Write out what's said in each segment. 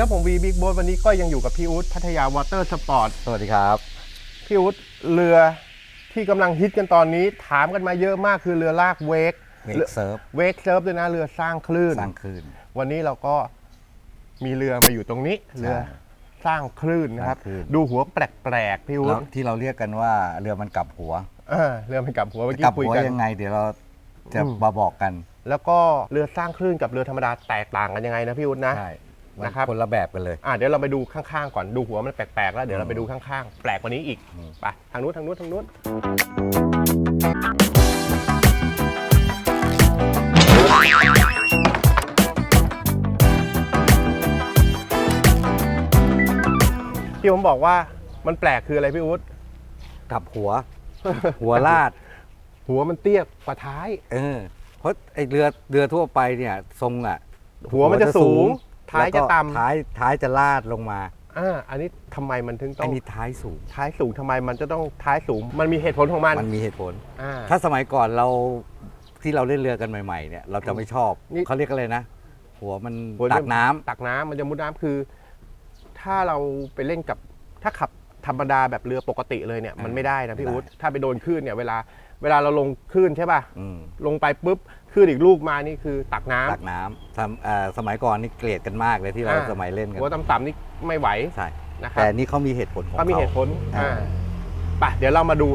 ครับผมวีบิ๊กโบ๊ทวันนี้ก็ยังอยู่กับพี่อุ๊ดพัทยาวอเตอร์สปอร์ตสวัสดีครับ พี่อุ๊ดเรือที่กำลังฮิตกันตอนนี้ถามกันมาเยอะมากคือเรือลากเวกเวกเซิร์ฟเวกเซิร์ฟด้วยนะเรือสร้างคลื่น สร้างคลื่น วันนี้เราก็มีเรือมาอยู่ตรงนี้ เรือสร้างคลื่นนะครับ สร้างคลื่น ดูหัวแปลกๆพี่อุ๊แล้ดวที่เราเรียกกันว่าเรือมันกลับหัวเออเรือมันกลับหัวเมื่อกี้กลับคุยหัวกัน ยังไง เดี๋ยวเราจะอืม มาบอกกัน แล้วก็เรือสร้างคลื่นกับเรือธรรมดาแตกต่างกันยังไงนะพี่อุ๊ดนะ ใช่มั นนะครับคนละแบบกันเลยอะเดี๋ยวเราไปดูข้างๆก่อนดูหัวมันแปลกๆแล้วเดี๋ยวเราไปดูข้างๆ แปลกกว่านี้อีกอืมไปทางนู้นทางนู้นทางนู้นที่ผมบอกว่ามันแปลกคืออะไรพี่อุ๊ดกลับหัว หัวลาด หัวมันเตี้ยกว่าท้าย เออเพราะไอเรือเรือทั่วไปเนี่ย ทรงอะ หัวมันจะสูง ท้ายแล้วจะก็ต่ำท้ายท้ายจะลาดลงมาอ่าอันนี้ทำไมมันถึงต้อัอนงนี้ท้ายสูง ท้ายสูงทำไมมันจะต้องท้ายสูง มันมีเหตุผลของมันมันมีเหตุผล อ่า ถ้าสมัยก่อนเราที่เราเล่นเรือกันใหม่ๆเนี่ยเราจะไม่ชอบนี่ เขาเรียกอะไรนะ หัวมันหัวตักน้ำ ตักน้ำมันจะมุดน้ำคือ ถ้าเราไปเล่นกับถ้าขับธรรมดาแบบเรือปกติเลยเนี่ยมันไม่ได้นะพี่ไม่ได้อุ๊ดถ้าไปโดนคลื่นเนี่ยเวลาเวลาเราลงคลื่นใช่ป่ะ อืมลงไปปุ๊บ คลื่นอีกลูกมานี่คือตักน้ำตักน้ำทำเอ่อสมัยก่อนนี่เกลียดกันมากเลยที่เราอ่าสมัยเล่นกันหัวต่ำๆนี่ไม่ไหวใช่นะครัแต่บนี่เขามีเหตุผลของก็มีเหตุผลอ่าอ่าไปเดี๋ยวเรามาดู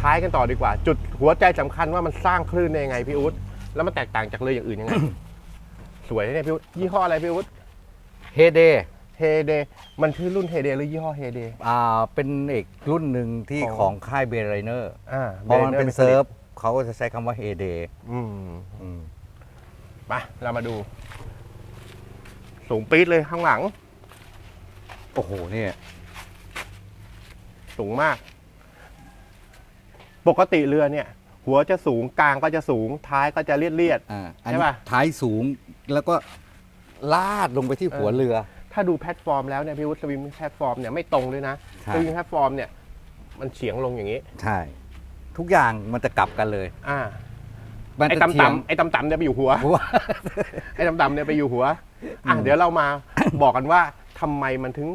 ท้ายกันต่อดีกว่า จุดหัวใจสำคัญว่ามันสร้างคลื่นได้ยังไงพี่อุ๊ดแล้วมันแตกต่างจากเรืออย่างอื่นยังไงสวยนะเนี่ยพี่อุ๊ดยี่ห้ออะไรพี่อุ๊ดเฮเดเฮเดมันชื่อรุ่นเฮเดหรือยี่ห้อเฮเดอ่าเป็นเอกรุ่นหนึ่งที่ของของค่ายเบรเนอร์อ่าพอมันเป็น Mariner เซิร์ฟ เขาก็จะใช้คำว่าเฮเดอืมไปเรามาดู สูงปี๊ดเลยข้างหลัง โอ้โหเนี่ย สูงมาก ปกติเรือเนี่ย หัวจะสูงกลางก็จะสูงท้ายก็จะเลียดเลียด อ่าอันใช่นี้ป่ะ ท้ายสูงแล้วก็ลาดลงไปที่หัวเออเรือ ๆถ้าดูแพลตฟอร์มแล้วเนี่ยพี่วุฒิสวิมแพลตฟอร์มเนี่ยไม่ตรงด้วยนะใช่ สวิมแพลตฟอร์มเนี่ย มันเฉียงลงอย่างนี้ ใช่ ทุกอย่างมันจะกลับกันเลย อ่ามันไอ้จะเทียมต่ำๆไอ้ต่ำๆเนี่ยไปอยู่หัวเพราะว่า ไอ้ต่ำๆเนี่ยไปอยู่หัว อะอืมเดี๋ยวเรามา บอกกันว่าทำไมมันถึง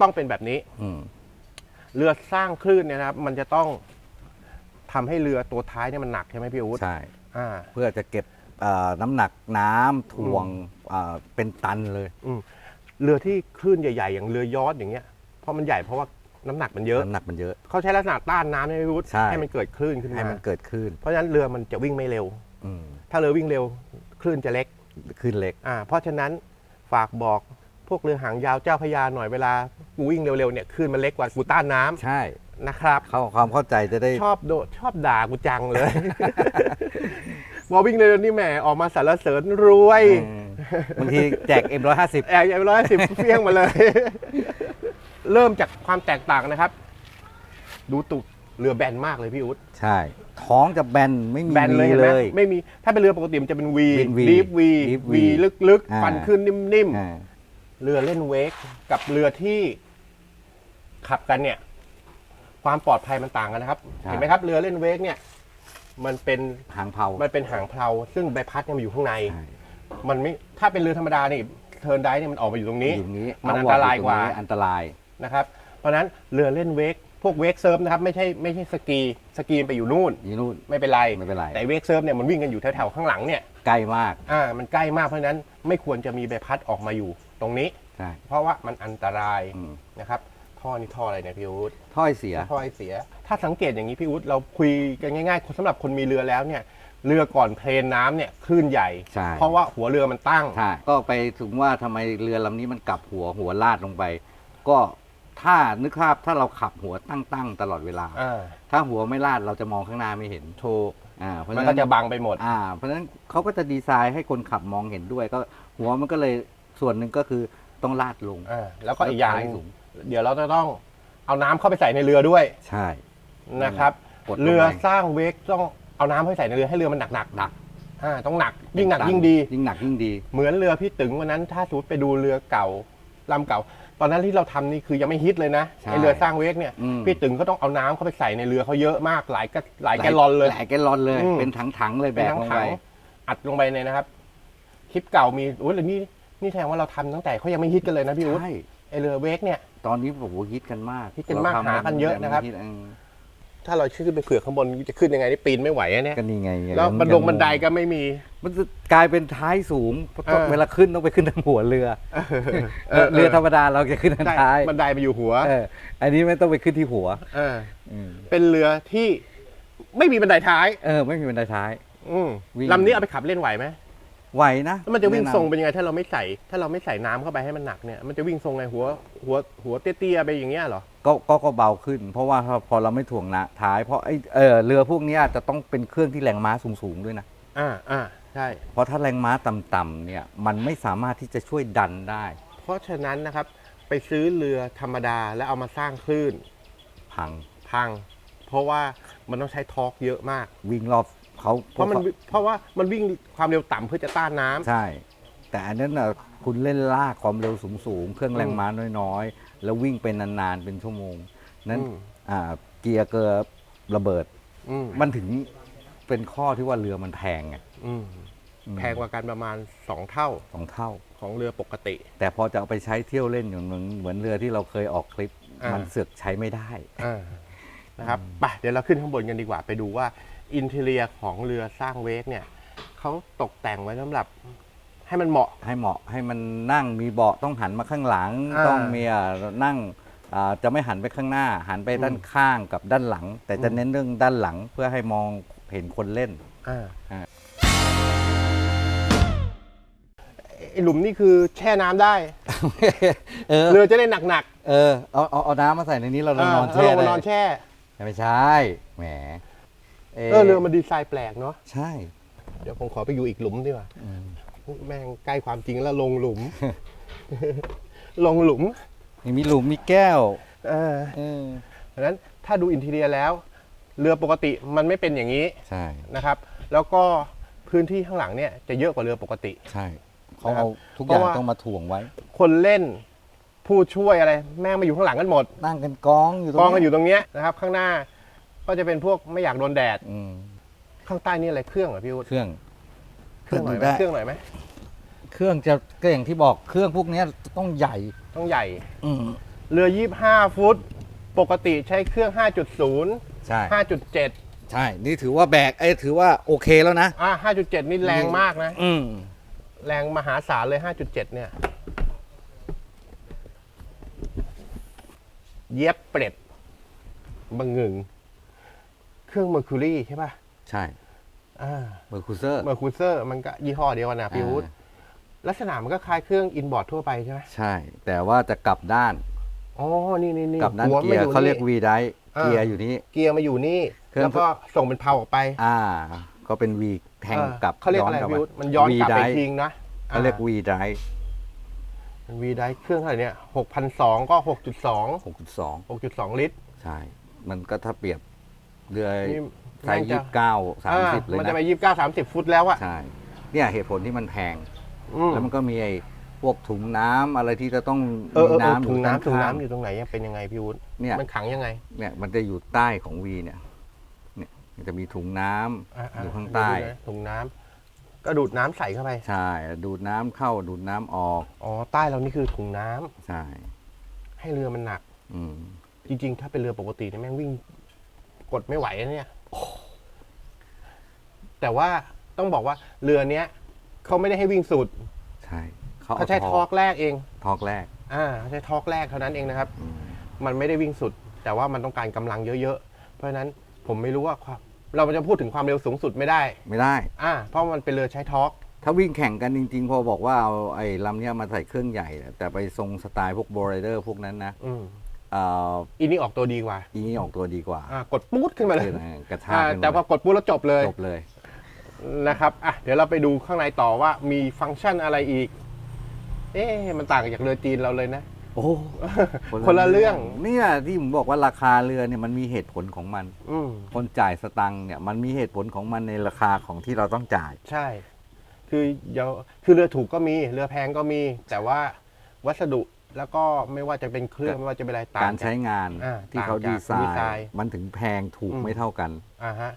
ต้องเป็นแบบนี้ อืมเรือสร้างคลื่นเนี่ยนะครับ มันจะต้องทำให้เรือตัวท้ายเนี่ยมันหนักใช่ไหมพี่อู๊ดใช่ อ่า เพื่อจะเก็บเอ่อน้ำหนักน้ำถ่วงอ่าเป็นตันเลยเรือที่คลื่นใหญ่ ๆ อย่างเรือยอชต์อย่างเงี้ยเพราะมันใหญ่เพราะว่า น้ำหนักมันเยอะ น้ำหนักมันเยอะ เขาใช้ลักษณะต้านน้ำใช่ไหมพี่อู๊ดใช่ ให้มันเกิดคลื่นขึ้นให้มามันเกิดขึ้นเพราะฉะนั้นเรือมันจะวิ่งไม่เร็ว อืมถ้าเรือวิ่งเร็วคลื่นจะเล็กขึ้นเล็ก อ่าเพราะฉะนั้นฝากบอกพวกเรือหางยาวเจ้าพระยาหน่อยเวลากูวิ่งเร็วๆเนี่ยคลื่นมันเล็กกว่ากูต้านน้ำใช่ นะครับ เข้าความเข้าใจจะได้ ชอบโดดชอบด่ากูจังเลยบอวิ่งเร็วนี่แหมออกมาสารเสริญรวย อืมบางทีแจก M150 แอบใหญ่ร้อยสิบเฟี้ยงมาเลย เริ่มจากความแตกต่างนะครับ ดูตุกเรือแบนมากเลยพี่อุ๊ดใช่ ท้องจะแบนไม่มีแบนเลยวีเห็นไหมเลย ไม่มีถ้าเป็นเรือปกติมันจะเป็นวีเป็น V ดีฟวี Deep V วีลึกอ่า ๆ ฟันขึ้นนิ่ม อ่าๆ เรือเล่นเวกกับเรือที่ขับกันเนี่ย ความปลอดภัยมันต่างกันนะครับ เห็นไหมครับ เรือเล่นเวกเนี่ย มันเป็นหางเผามันเป็นหางเพลาซึ่งใบพัดเนี่ยมันอยู่ข้างใน ใช่มันไม่ถ้าเป็นเรือธรรมดานี่เทิร์นไดเนี่ยมันออกมาอยู่ตรงนี้ อยู่นี้มันเอันตรายกว่าตงนี้อันตราย นะครับ เพราะฉะนั้นเรือเล่นเวกพวกเวกเซิร์ฟนะครับไม่ใช่ไม่ใช่สกีสกีไปอยู่นู่น อยู่นู่น ไม่เป็นไร ไม่เป็นไร แต่เวกเซิร์ฟเนี่ยมันวิ่งกันอยู่แถวๆข้างหลังเนี่ยใกล้มาก อ่ามันใกล้มากเพราะฉะนั้นไม่ควรจะมีใบพัดออกมาอยู่ตรงนี้ ใช่ เพราะว่ามันอันตรายอืม นะครับท่อนี่ท่ออะไรเนี่ยพี่อู๊ด ถ้อยเสียท่อไอเสีย ถ้าสังเกตอย่างนี้พี่อู๊ดเราคุยกันง่ายๆสำหรับคนมีเรือแล้วเนี่ย เรือก่อนเพลนน้ำเนี่ยคลื่นใหญ่ ใช่ เพราะว่าหัวเรือมันตั้ง ใช่ก็ไปถึงว่าทำไมเรือลำนี้มันกลับหัวหัวลาดลงไป ก็ ถ้านึกภาพถ้าเราขับหัวตั้งๆตลอดเวลา อ่าถ้าหัวไม่ลาดเราจะมองข้างหน้าไม่เห็นถูกอ่าเพราะมันฉะก็นั้นจะบังไปหมด อ่าเพราะฉะนั้นเขาก็จะดีไซน์ให้คนขับมองเห็นด้วย ก็หัวมันก็เลยส่วนหนึ่งก็คือต้องลาดลง อ่าแล้วก็อีกอย่างหนึ่งสูง เดี๋ยวเราจะต้องเอาน้ำเข้าไปใส่ในเรือด้วยใช่ นะครับ กดลงไป เรือสร้างเวกต้องเอาน้ำเข้าไปใส่ในเรือให้เรือมันหนักหนักหนักๆอ่าต้องหนักยิ่งหนักยิ่งดี ยิ่งหนักยิ่งดี เหมือนเรือพี่ตึงวันนั้นถ้าสมมติไปดูเรือเก่าลำเก่า ตอนนั้นที่เราทำนี่คือยังไม่ฮิตเลยนะใช่ไอเรือสร้างเวกเนี่ยอืม พี่ตึงก็ต้องเอาน้ำเข้าไปใส่ในเรือเขาเยอะมากหลายกะหลายแกลลอนเลย หลายแกลลอนเลย อืม เป็นถังๆเลยแบเป็นกทั้งลงถัไป งอัดลงไปในนะครับ คลิปเก่ามีโอ้ยเรือนี้นี่แสดงว่าเราทำตั้งแต่เขายังไม่ฮิตกันเลยนะพี่อุ๊ดใช่ ไอเรือเวกเนี่ย ตอนนี้โอ้โหฮิตกันมากฮิตกันมากเรทำหากันเยอะนะครับ ฮิตเออ ถ้าเราขึ้นไปเผื่อข้างบนจะขึ้นยังไงนี่ปีนไม่ไหวอะเนี่ยก็นี่ไงแล้วบันดงบันไดก็ไม่มี มันจะกลายเป็นท้ายสูงเพราะต้องเออ เวลาขึ้นต้องไปขึ้นทางหัวเรือเรือธรรมดาเราจะขึ้นทางใช่ท้ายบันไดไปอยู่หัวเอออันนี้ไม่ต้องไปขึ้นที่หัวเอออืมเป็นเรือที่ไม่มีบันไดท้าย เออไม่มีบันไดท้าย อืมวิ่ง ลำนี้เอาไปขับเล่นไหวไหม ไหวนะแล้วมันจะวิ่งแำทรงเป็นยังไงถ้าเราไม่ใส่ ถ้าเราไม่ใส่น้ำเข้าไปให้มันหนักเนี่ยมันจะวิ่งทรงไงหัวหัวหัวเตี้ยๆไปอย่างเงี้ยเหรอ ก็ก็ก็เบาขึ้น เพราะว่าพอเราไม่ถ่วงนะท้ายเพราะไอเออเรือพวกเนี้ยจะต้องเป็นเครื่องที่แรงม้าสูงๆด้วยนะ อ่าอ่าใช่ เพราะถ้าแรงม้าต่ำๆเนี่ยมันไม่สามารถที่จะช่วยดันได้ เพราะฉะนั้นนะครับ ไปซื้อเรือธรรมดาแล้วเอามาสร้างคลื่นพังพัง เพราะว่ามันต้องใช้ทอร์กเยอะมาก วิ่งรอบ เขาเพราะมันเพราะว่ามันวิ่งความเร็วต่ำเพื่อจะต้านน้ำ ใช่ แต่อันนั้นน่ะคุณเล่นลากความเร็วสูงๆ เครื่องแรงม้าน้อยๆ แล้ววิ่งเป็นนานๆ เป็นชั่วโมง นั้นอืม อ่าเกียร์เกอร์ระเบิด อืมมันถึงเป็นข้อที่ว่าเรือมันแพงไงอืมอืมแพงกว่ากันประมาณ 2 เท่าสองเท่า ของเรือปกติ แต่พอจะเอาไปใช้เที่ยวเล่นอย่างเหมือนเหมือนเรือที่เราเคยออกคลิป อ่ามั มันเสือกใช้ไม่ได้ อ่านะครับไปเดี๋ยวเราขึ้นข้างบนกันดีกว่าไปดูว่า อินเทเรียของเรือสร้างเวกเนี่ยเขาตกแต่งไว้สำหรับให้มันเหมาะ ให้เหมาะให้มันนั่งมีเบาะต้องหันมาข้างหลัง อ่าต้องมีอะนั่งอ่าจะไม่หันไปข้างหน้า หันไปอืมด้านข้างกับด้านหลัง แต่จะอืม เน้นเรื่องด้านหลังเพื่อให้มองเห็นคนเล่น อ่าอ่า ไอหลุมนี่คือแช่น้ำได้ เออเรือจะได้หนักเออเอาเอาเอาน้ำมาใส่ในนี้เราๆเรานอนเอแช่อลงได้มานอนแช่ ไม่ใช่แหม เออเรือมันดีไซน์แปลกเนาะใช่ เดี๋ยวผมขอไปอยู่อีกหลุมดีกว่าอืมแม่งใกล้ความจริงแล้วลงหลุม ลงหลุมนี่มีหลุมมีแก้วเออเออดังนั้นถ้าดูอินทีเรียแล้ว เรือปกติมันไม่เป็นอย่างนี้ใช่นะครับ แล้วก็พื้นที่ข้างหลังเนี่ยจะเยอะกว่าเรือปกติ ใช่เขานะครับเอาทุกอย่างเพราะว่าต้องมาถ่วงไว้ คนเล่นผู้ช่วยอะไร แม่งมาอยู่ข้างหลังกันหมดนั่งกันกองอยู่ตรงกองกันอเยู่ตรงเนี้ยนะครับ ข้างหน้า ก็จะเป็นพวกไม่อยากโดนแดด อืมข้างใต้นี่อะไรเครื่องเหรอพี่วุฒิเครื่อง เครื่องหน่อยไหมได้ เครื่องหน่อยไหมเครื่องจะก็อย่างที่บอกเครื่องพวกเนี้ยต้องใหญ่ ต้องใหญ่ อืมเรือ 25 ฟุต ปกติใช้เครื่อง 5.0 ใช่ 5.7 ใช่ นี่ถือว่าแบกเอ้ยถือว่าโอเคแล้วนะ อ่า5.7 นี่แรงมากนะ อืม แรงมหาศาลเลย 5.7 เนี่ย เย็บเปร็ดบังงึงเค รื่องเมอร์คิวรีใช่ป่ะใช่อ่า เบอร์คูเซอร์เมอร์คูเซอร์มันก็ยี่ห้อเดียวกันนะพี่วุฒิลักษณะมันก็คล้ายเครื่องอินบอร์ดทั่วไปใช่ไหมใช่ แต่ว่าจะกลับด้าน อ๋อ นี่นี่นี่กลับด้านหัวเกียร์ม เขาเรียกนี่วีไดอ่า เกียร์อยู่นี่ เกียร์มาอยู่นี่ เครื่อง แล้วก็ส่งเป็นเพาออกไปอ่า ก็เป็นวีแทงเออกลับเขาเรียกย้ออะนไรกลับพี่วุฒิมันย้อนกลับไป V-drive ทิ้งนะเขาเรียกวีไดวีได้เครื่องเท่าไหร่เนี่ยหกพันสองก็หกจุดสองหกจุดสองหกจุดสองลิตร ใช่ มันก็ถ้าเปรียบ เรือนี่ไซส์ยี่สิบเก้าสามสิบเลยมันนะจะไปยี่สิบเก้าสามสิบฟุตแล้วอะใช่เนี่ยเหตุผลที่มันแพง อืมแล้วมันก็มีไอ้พวกถุงน้ำอะไรที่จะต้องเออมีเออเออน้ำถุงน้ำข้าถุงๆน้ำอยู่ตรงไหนอะเป็นยังไงพี่วุฒิเนี่ย มันขังยังไง เนี่ยมันจะอยู่ใต้ของวีเนี่ยเนี่ยมันจะมีถุงน้ำอะอยู่ะข้างใต้ ดูนะถุงน้ำก็ดูดน้ำใส่เข้าไป ใช่ ดูดน้ำเข้าดูดน้ำออกอ๋อ ใต้เรานี่คือถุงน้ำใช่ให้เรือมันหนัก อืมจริง ๆ ถ้าเป็นเรือปกติเนี่ยแม่งวิ่ง กดไม่ไหวนะเนี่ยแต่ว่าต้องบอกว่าเรือเนี้ยเขาไม่ได้ให้วิ่งสุดใช่เขาใช้ทอร์กแรกเองทอร์กแรก อ่าเขาใช้ทอร์กแรกเท่านั้นเองนะครับอืมมันไม่ได้วิ่งสุด แต่ว่ามันต้องการกำลังเยอะๆ เพราะฉะนั้นผมไม่รู้ว่าความเราจะพูดถึงความเร็วสูงสุดไม่ได้ ไม่ได้ อ่า เพราะมันเป็นเรือใช้ทอร์กถ้าวิ่งแข่งกันจริง ๆ พอบอกว่าเอาไอ้ลำเนี้ยมาใส่เครื่องใหญ่ แต่ไปทรงสไตล์พวกโบรเดอร์พวกนั้นนะ อืมเอ่ออีนี่ออกตัวดีกว่าอีนี้ออกตัวดีกว่าอ่ากดปู๊ดขึ้นมาเลยเออกระชากอ่าขึ้นมาแต่พอกดปู๊ดแล้วจบเลยจบเลย นะครับอะเดี๋ยวเราไปดูข้างในต่อว่ามีฟังก์ชันอะไรอีก เอ๊ะมันต่างจากเรือจีนเราเลยนะ โอ้คนละเรื่อง เนี่ยที่ผมบอกว่าราคาเรือเนี่ยมันมีเหตุผลของมัน อืม คนจ่ายสตังค์เนี่ยมันมีเหตุผลของมันในราคาของที่เราต้องจ่าย ใช่ คือเดี๋ยวคือเรือถูกก็มี เรือแพงก็มี แต่ว่าวัสดุ แล้วก็ไม่ว่าจะเป็นเครื่องไม่ว่าจะเป็นอะไรต่างการใช้งานอ่าที่เขาต่างจากดีไซดีน์ไซน์ มันถึงแพงถูกอืมไม่เท่ากัน อ่าฮะ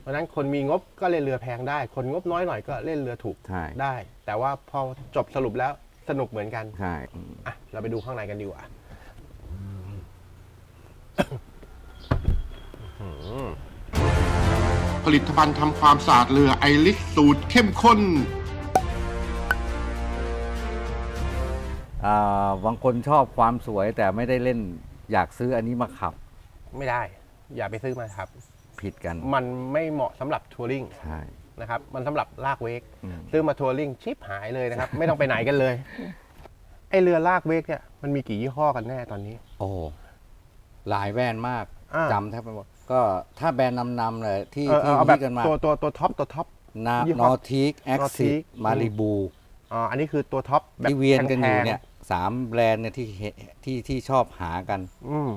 เพราะฉะนั้นคนมีงบก็เล่นเรือแพงได้ คนงบน้อยหน่อยก็เล่นเรือถูกใช่ได้ แต่ว่าพอจบสรุปแล้วสนุกเหมือนกันใช่อืมอะเราไปดูข้างในกันดีกว่าผลิตภัณฑ์ทำความสะอาดเรือไอริสสูตรเข้มข้น บางคนชอบความสวยแต่ไม่ได้เล่นอยากซื้ออันนี้มาขับไม่ได้ อย่าไปซื้อมาครับ ผิดกันมันไม่เหมาะสำหรับทัวริงใช่ นะครับ มันสำหรับลากเวกอืม ซื้อมาทัวริงชิปหายเลยนะครับ ไม่ต้องไปไหนกันเลยไอเรือลากเวกเนี่ยมันมีกี่ยี่ห้อกันแน่ตอนนี้ โอ้หลายแบรนด์มากอ่า จำแทบไม่หมดก็ถ้าแบรนด์นำๆเลยที่เออเอที่อเอาแบฮิบตกันมาตัวตัวตัวท็อปตัวท็อป นายี่ห้นออทิกแอคซิ Nautic มาริบู อ๋ออันนี้คือตัวท็อปแบบที่เวียนกันอยู่แพงๆเนี่ย สามแบรนด์เนี่ยที่เห็นที่ที่ชอบหากันอืม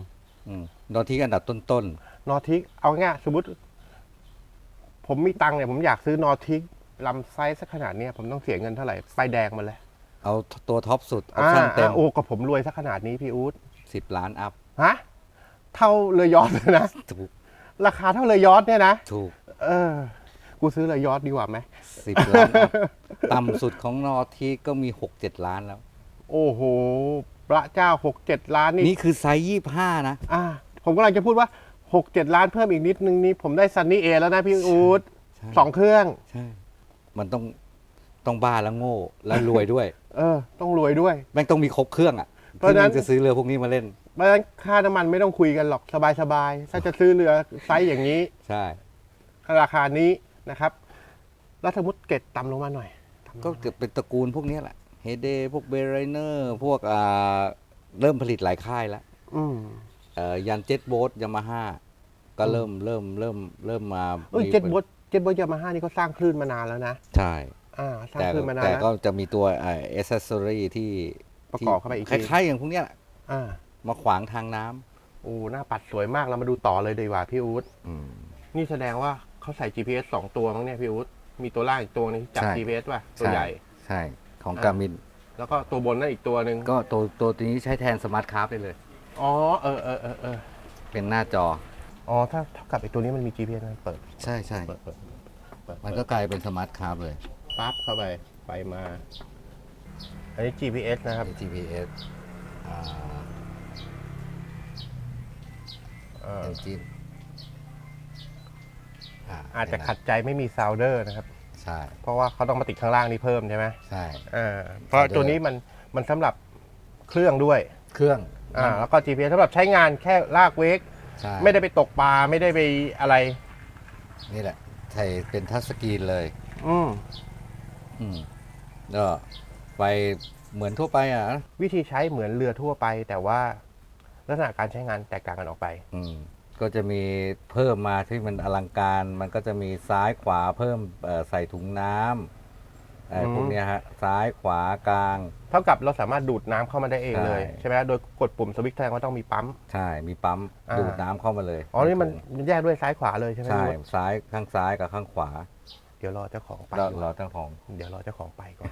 นอทิกอันดับต้นนอทิกเอาง่ายสมมติ ผมมีตังค์เนี่ยผมอยากซื้อนอทิกลำไซส์สักขนาดเนี้ยผมต้องเสียเงินเท่าไหร่ไฟแดงมาเลยๆ เอาตัวท็อปสุดออปชั่นเต็มอ่าโอ้ก็ผมรวยสักขนาดนี้พี่อู๊ดสิบล้านอัพ ฮะเท่าเรือยอทเลยนะ ถูก ราคาเท่าเรือยอทเนี่ยนะถูกเออ กูซื้อเรือยอทดีกว่าไหมสิบล้านอัพ ต่ำสุดของนอทิกก็มีหกเจ็ดล้านแล้ว โอ้โหพระเจ้าหกเจ็ดล้านนี่นี่คือไซส์ยี่ห้านะ อ่าผมกำลังจะพูดว่าหกเจ็ดล้านเพิ่มอีกนิดนึงนี่ผมได้ซันนี่เอแล้วนะพี่อู๊ดใช่ สองเครื่อง ใช่ มันต้องต้องบ้าแล้วโง่แล้วรวยด้วย เออ ต้องรวยด้วย แม่งต้องมีครบเครื่องอะเพราะที่ฉะนั้มันนจะซื้อเรือพวกนี้มาเล่น เพราะฉะนั้นค่าน้ำมันไม่ต้องคุยกันหรอกสบายๆถ้าจะซื้อเรือไซส์อย่างนี้ ใช่ ราคานี้นะครับ แล้วสมมติเกรดต่ำลงมาหน่อย ก็จะเป็นตระกูลพวกนี้แหละ เฮเดพวกเบรเนอร์พวกอ่าเริ่มผลิตหลายค่ายแล้วอืมเอ่อยันเจ็ตโบ๊ทยามาฮ่าก็เริ่มเริ่มเริ่มเริ่มมาเอ้ยมีเจ็ตบดเจ็ตบดยามาฮ่านี่ก็สร้างคลื่นมานานแล้วนะใช่ อ่าสร้างแต่คลื่นมานานแต่แล้ว ก็จะมีตัวเอ่อเซสซอรี่ที่ประกอบเข้าไปอีกทีคล้ายๆ อย่างพวกเนี้ยแหละอ่ามาขวางทางน้ำโอ้หน้าปัดสวยมากเรามาดูต่อเลยดีกว่าพี่อู๊ดอืม นี่แสดงว่าเขาใส่ GPS สองตัวมั้งเนี่ยพี่อู๊ดมีตัวล่างอีกตัวนึงจับ ใช่ GPS ป่ะตัวใหญ่ ใช่ ของอ่ากามินแล้วก็ตัวบนนั่นอีกตัวหนึ่งก็ตัวตัวนี้ใช้แทนสมาร์ทคาร์ฟได้เลย อ๋อเออเออเออเออเป็นหน้าจอ อ๋อถ้าเท่ากับไอ้ตัวนี้มันมี GPS มันเปิดใช่ใช่เปิดเปิดเปิดมันก็กลายเป็นสมาร์ทคาร์ฟเลย ปั๊บเข้าไปไปมา อันนี้ GPS นะครับ GPS อ่าเออเอนจินอาจจะขัดใจไม่มีซาวเดอร์นะครับ ใช่เพราะว่าเขาต้องมาติดข้างล่างนี่เพิ่มใช่ไหมใช่อ่าเพราะตัวนี้มันมันสำหรับเครื่องด้วยเครื่องอ่าแล้วก็ GPS สำหรับใช้งานแค่ลากเวกใช่ไม่ได้ไปตกปลาไม่ได้ไปอะไร นี่แหละใส่เป็นทัชสกรีนเลย อืมอืมก็ไปเหมือนทั่วไปอะวิธีใช้เหมือนเรือทั่วไป แต่ว่าลักษณะการใช้งานแตกต่างกันออกไป อืม ก็จะมีเพิ่มมาที่มันอลังการ มันก็จะมีซ้ายขวาเพิ่มเอ่อใส่ถุงน้ำเอ่ออืมพวกเนี้ยฮะซ้ายขวากลาง เท่ากับเราสามารถดูดน้ำเข้ามาได้เองเลย ใช่ ใช่ไหมโดยกดปุ่มสวิตช์แทนว่าต้องมีปั๊ม ใช่มีปั๊มอ่า ดูดน้ำเข้ามาเลยอ๋อนี่มันถุงมันแยกด้วยซ้ายขวาเลยใช่ไหมใช่พี่วุฒิซ้ายข้างซ้ายกับข้างขวา เดี๋ยวรอเจ้าของไปเราดีกเราว่าเจ้าของเดี๋ยวรอเจ้าของไปก่อน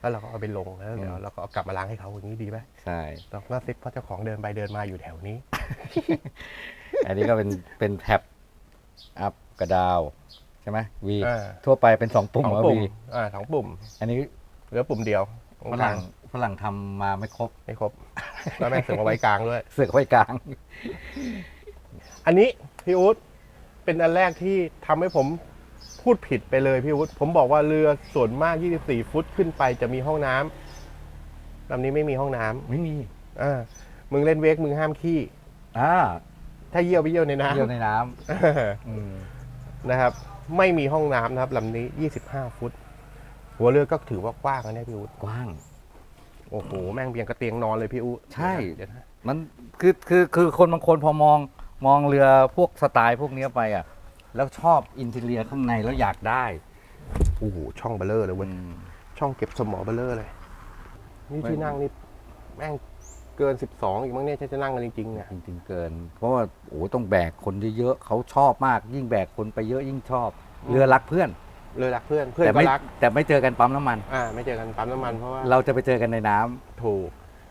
แล้วเราก็เอาไปลงแล้วเดี๋ยวเราก็เอากลับมาล้างให้เขาอย่างนี้ดีไหมใช่ เราก็ซิปเพราะเจ้าของเดินไปเดินมาอยู่แถวนี้ อันนี้ก็เป็นเป็นแท็บอัพกระดาวใช่ไหมวีอ่า ทั่วไปเป็นสองปุ่มสองแล้วปุ่มวีอ่าสองปุ่มอันนี้เหลือปุ่มเดียวตฝกลารั่งฝรั่งทำมาไม่ครบไม่ครบแล้วแม่งเสือกมาไว้กลางด้วย เสือกไว้กลาง อันนี้พี่อุ๊ดเป็นอันแรกที่ทำให้ผม พูดผิดไปเลยพี่อุ๊ดผมบอกว่าเรือส่วนมาก 24 ฟุตขึ้นไปจะมีห้องน้ำลำนี้ไม่มีห้องน้ำไม่มีอ่ามึงเล่นเวกมึงห้ามขี้ อ่าถ้าเยี่ยวไปเยี่ยวในน้ำ เดียวในน้ำอืมนะครับไม่มีห้องน้ำนะครับลำนี้ 25 ฟุต หัวเรือก็ถือว่ากว้างนะเนี่ยพี่อุ๊ดกว้าง โอ้โหแม่งเบียงกระเตียงนอนเลยพี่อุ๊ดใช่ เดี๋ยวนะมันคือคือคือคนบางคนพอมองมองเรือพวกสไตล์พวกเนี้ยไปอะ แล้วชอบอินเทเรียข้างในแล้วอยากได้โอ้โหช่องเบลเลอร์เลยเว้ยอืม ช่องเก็บสมอเบลเลอร์เลย นี่ไม่ที่นั่งนี่แม่งเกิน12อีกมั้งเนี่ยถ้าจะนั่งกันจริงๆเนี่ยจริงๆเกิน เพราะว่าโอ้โหต้องแบกคนเยอะๆเขาชอบมาก ยิ่งแบกคนไปเยอะยิ่งชอบ เรือรักเพื่อน เลยรักเพื่อนเพื่อนแต่ก็ไม่รัก แต่ไม่เจอกันปั๊มน้ำมัน อ่า ไม่เจอกันปั๊มน้ำมันเพราะว่าเราจะไปเจอกันในน้ำ ถูก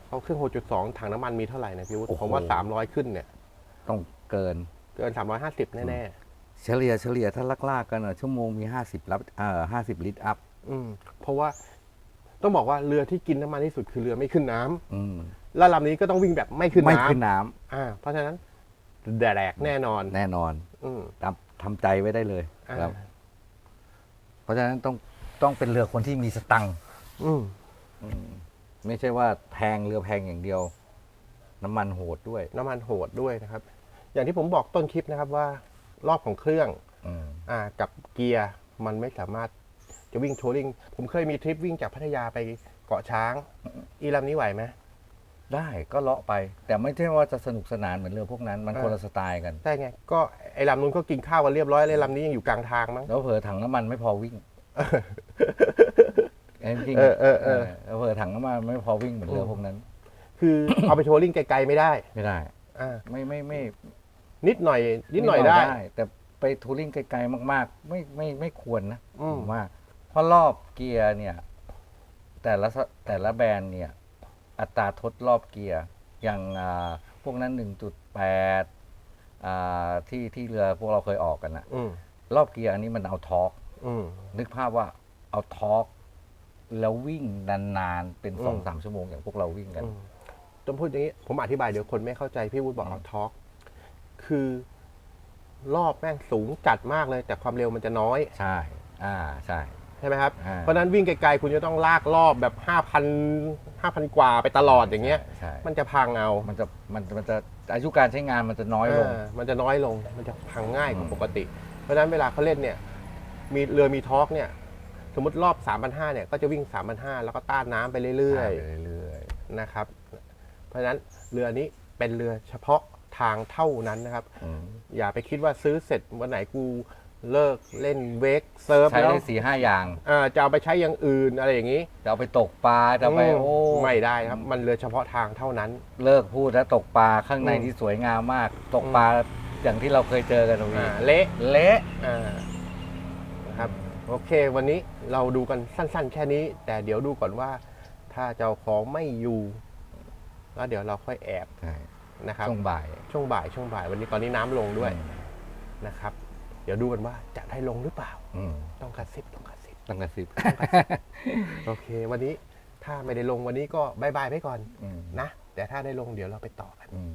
เขาเครื่อง 6.2 ถังน้ำมันมีเท่าไหร่นะพี่วุฒิโอ้โห ผมว่า 300 ขึ้นเนี่ย ต้องเกิน เกิน 350 แน่ เฉลี่ยเฉลี่ยถ้าลากๆกันอะชั่วโมงมี50รับเอ่อ50ลิตรอัพอืมเพราะว่าต้องบอกว่าเรือที่กินน้ำมันที่สุดคือเรือไม่ขึ้นน้ำอืมแล้วลำนี้ก็ต้องวิ่งแบบไม่ขึ้นไม่น้ำขึ้นน้ำอ่าเพราะฉะนั้นแดกแน่นอนแน่นอนอืม ทำทำใจไว้ได้เลยอ่า ครับ เพราะฉะนั้นต้องต้องเป็นเรือคนที่มีสตังค์อืมอืมไม่ใช่ว่าแพงเรือแพงอย่างเดียว น้ำมันโหดด้วย น้ำมันโหดด้วยนะครับ อย่างที่ผมบอกต้นคลิปนะครับว่า รอบของเครื่องอืมอ่ากับเกียร์มันไม่สามารถจะวิ่งโชว์ลิง ผมเคยมีทริปวิ่งจากพัทยาไปเกาะช้าง อีลำนี้ไหวไหม ได้ก็เลาะไป แต่ไม่ใช่ว่าจะสนุกสนานเหมือนเรือพวกนั้นมันอ่าคนละสไตล์กันได้ไง ก็ไอ้ลำนู้นก็กินข้าวกันเรียบร้อยเลยลำนี้ยังอยู่กลางทางมั้ง แล้วเผลอถังน้ำมันไม่พอวิ่งจริงเออเออเออ แล้วเผลอถังน้ำมันไม่พอวิ่งเหมือนเรือพวกนั้น คือ เอาไปโชว์ลิงไกลๆไม่ได้ไม่ได้ อ่าไม่ไม่ไม่ นิดหน่อยนิดหน่อยได้ แต่ไปทัวริงไกลๆมาก ๆ ไม่ไม่ไม่ควรนะอืม ผมว่าเพราะรอบเกียร์เนี่ย แต่ละสแต่ละแบรนด์เนี่ย อัตราทดรอบเกียร์อย่างอ่าพวกนั้นหนึ่งจุดแปดที่ที่เรือพวกเราเคยออกกันนะอืมรอบเกียร์อันนี้มันเอาทอร์ก อืม นึกภาพว่าเอาทอร์กแล้ววิ่งนานๆ เป็นอืมสองสามชั่วโมงอย่างพวกเราวิ่งกันอืมต้องพูดอย่างนี้ ผมอธิบายเดี๋ยวคนไม่เข้าใจพี่วุฒิบอกอืมเอาทอล์ก คือรอบแม่งสูงจัดมากเลย แต่ความเร็วมันจะน้อย ใช่ อ่า ใช่ ใช่ไหมครับ อ่า เพราะฉะนั้นวิ่งไกลๆคุณจะต้องลากรอบแบบห้าพันห้าพันกว่าไปตลอดอย่างเงี้ย ใช่ มันจะพังเอามันจะ มันมันจะอายุการใช้งานมันจะน้อยลงามันจะน้อยลง มันจะพังง่ายกว่าอืมปกติ เพราะฉะนั้นเวลาเขาเล่นเนี่ย มีเรือมีทอร์กเนี่ย สมมติรอบ 3,500เนี่ย ก็จะวิ่ง 3,500 แล้วก็ต้านน้ำไปเรื่อย ไปเรื่อยๆนะครับ เพราะฉะนั้นเรือนี้เป็นเรือเฉพาะ ทางเท่านั้นนะครับๆอืมอย่าไปคิดว่าซื้อเสร็จวันไหนกูเลิกเล่นเวกเซิร์ฟใช้แล้วได้สี่ห้าอย่างอ่าจะเอาไปใช้อย่างอื่นอะไรอย่างนี้ จะเอาไปตกปลาจะเอาไปอืมโอ้ไม่ได้ครับ มันเรือเฉพาะทางเท่านั้น เลิกพูดแล้วตกปลาข้างในอืมที่สวยงามมาก ตกปลาอย่างที่เราเคยเจอกันตรงนี้อ่าเละเละอ่านะครับ โอเค วันนี้เราดูกันสั้น ๆ แค่นี้ แต่เดี๋ยวดูก่อนว่า ถ้าเจ้าของไม่อยู่ แล้วเดี๋ยวเราค่อยแอบ ใช่ นะครับช่วงบ่ายช่วงบ่ายช่วงบ่ายวันนี้ตอนนี้น้ำลงด้วยอืมนะครับ เดี๋ยวดูกันว่าจะได้ลงหรือเปล่าอืมต้องกระซิบต้องกระซิบตั้งกระซิบโอเค วันนี้ถ้าไม่ได้ลงวันนี้ก็บายบายไปก่อนอืมนะแต่ถ้าได้ลงเดี๋ยวเราไปต่อกันอืม